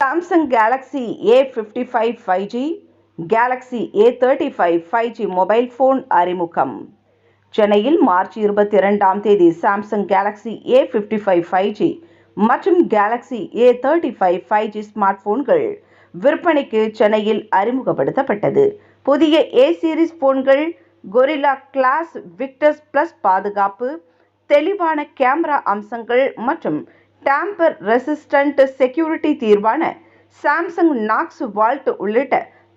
Samsung Galaxy A fifty five five G Galaxy A thirty five five G mobile phone அறிமுகம். சென்னையில் March இருபத்தி இரண்டாம் தேதி Samsung Galaxy A fifty five five G மற்றும் Galaxy A thirty five five G smart ஃபோன்கள் விற்பனைக்கு சென்னையில் அறிமுகப்படுத்தப்பட்டது. புதிய ஏ சீரிஸ் போன்கள் கொரில்லா கிளாஸ் விக்டர்ஸ் பிளஸ் பாதுகாப்பு தெளிவான கேமரா அம்சங்கள் மற்றும் டேம்பர் ரெசிஸ்டன்ட் செக்யூரிட்டி தீர்வான சாம்சங் நாக்ஸ் வால்ட் உள்ளிட்ட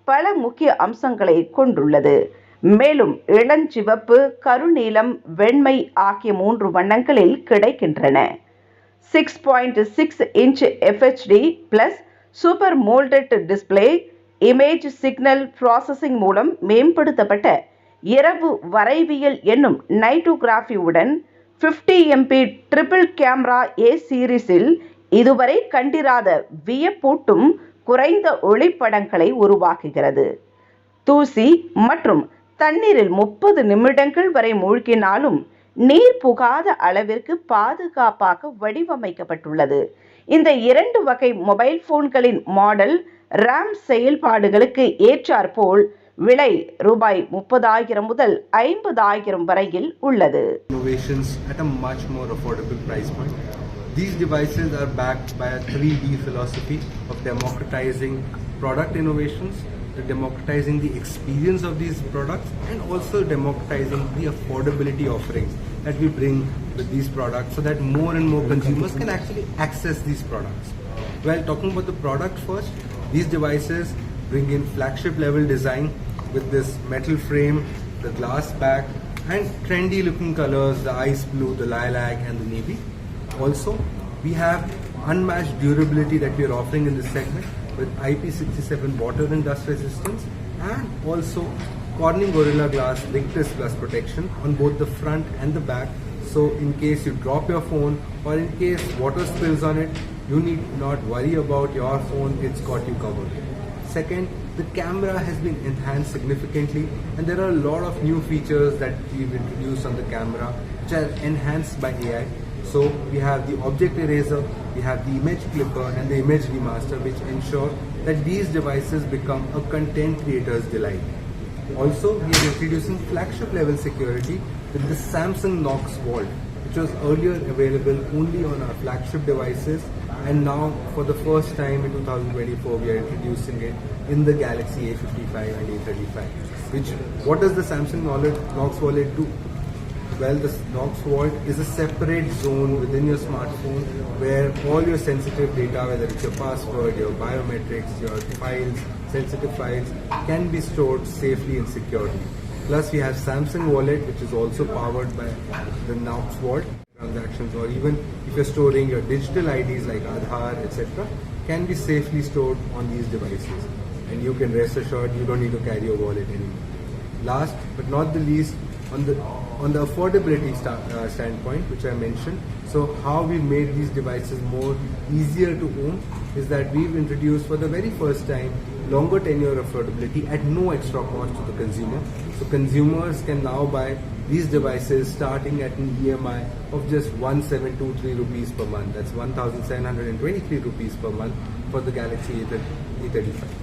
பல முக்கிய அம்சங்களை கொண்டுள்ளது. மேலும் இளஞ்சிவப்பு கருநீலம் வெண்மை ஆகிய மூன்று வண்ணங்களில் கிடைக்கின்றன. Six point six inch FHD plus super AMOLED display image signal processing மூலம் மேம்படுத்தப்பட்ட இரவு வரைவியல் என்னும் நைட்டோகிராஃபியுடன் fifty MP triple camera A சீரிஸில் இதுவரை கண்டிராத வியப்பூட்டும் குறைந்த ஒளிப்படங்களை உருவாக்குகிறது. தூசி மற்றும் தண்ணீரில் முப்பது நிமிடங்கள் வரை மூழ்கினாலும் நீர் புகாத அளவிற்கு பாதுகாப்பாக வடிவமைக்கப்பட்டுள்ளது. இந்த இரண்டு வகை மொபைல் போன்களின் மாடல் ரேம் செயல்பாடுகளுக்கு ஏற்றாற்போல் விலை ரூபாய் முப்பதாயிரம் முதல் ஐம்பதாயிரம் வரையில் உள்ளது innovations at a much more affordable price. These devices are backed by a 3D philosophy of democratizing product innovations, the democratizing the experience of these products, and also democratizing the affordability offerings that we bring with these products so that more and more consumers can actually access these products. Well, talking about the product first, these devices bring in flagship level design with this metal frame, the glass back, and trendy looking colors the ice blue, the lilac, and the navy. Also, we have unmatched durability that we are offering in this segment with IP67 water and dust resistance and also Corning Gorilla Glass Victus Plus protection on both the front and the back. So, in case you drop your phone or in case water spills on it, you need not worry about your phone, it's got you covered. Second, the camera has been enhanced significantly and there are a lot of new features that we've introduced on the camera which are enhanced by AI. So we have the object eraser, we have the image clipper and the image remaster which ensure that these devices become a content creator's delight. Also, we are introducing flagship level security with the Samsung Knox Vault which was earlier available only on our flagship devices and now for the first time in 2024 we are introducing it in the Galaxy A55 and A35 which what does the Samsung wallet, Knox wallet do? Well the Knox Vault is a separate zone within your smartphone where all your sensitive data whether it's your password your biometrics your files sensitive files can be stored safely and securely. Plus we have Samsung wallet which is also powered by the Knox Vault transactions or even if you're storing your digital IDs like Aadhaar, etc., can be safely stored on these devices. And you can rest assured you don't need to carry your wallet anymore. Last but not the least, on the on the affordability uh, standpoint, which I mentioned, so how we made these devices more easier to own is that we've introduced for the very first time longer tenure affordability at no extra cost to the consumer. So consumers can now buy these devices starting at an EMI of just 1723 rupees per month. That's 1723 rupees per month for the Galaxy A35.